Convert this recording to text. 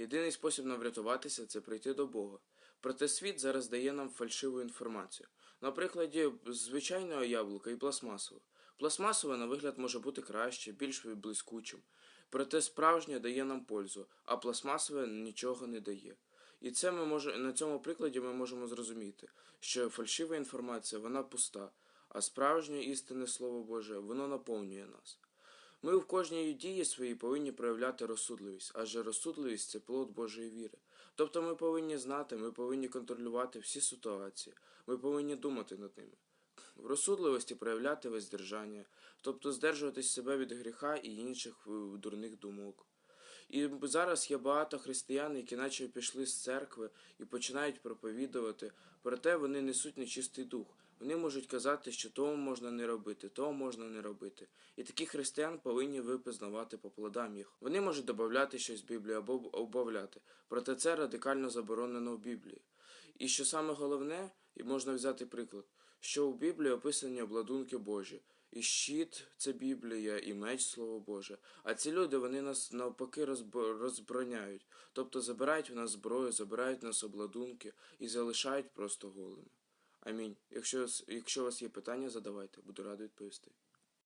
Єдиний спосіб нам врятуватися це прийти до Бога. Проте світ зараз дає нам фальшиву інформацію. На прикладі звичайного яблука і пластмасового. Пластмасове на вигляд може бути краще, більш блискучим. Проте справжнє дає нам пользу, а пластмасове нічого не дає. І це ми може, на цьому прикладі ми можемо зрозуміти, що фальшива інформація вона пуста, а справжнє істинне Слово Боже воно наповнює нас. Ми в кожній дії своїй повинні проявляти розсудливість, адже розсудливість це плод Божої віри. Тобто ми повинні знати, ми повинні контролювати всі ситуації, ми повинні думати над ними. В розсудливості проявляти воздержання, тобто здержуватись себе від гріха і інших е, дурних думок. І зараз є багато християн, які наче пішли з церкви і починають проповідувати, проте вони несуть нечистий дух. Вони можуть казати, що того можна не робити, того можна не робити. І таких християн повинні ви пізнавати по плодам їх. Вони можуть додати щось в Біблію або обавляти, проте це радикально заборонено в Біблії. І що саме головне, і можна взяти приклад, що у Біблії описані обладунки Божі. І щит це Біблія, і меч Слово Боже. А ці люди вони нас навпаки розб- розброняють, тобто забирають в нас зброю, забирають в нас обладунки і залишають просто голими. Амінь. Якщо, якщо у вас є питання, задавайте, буду радий відповісти.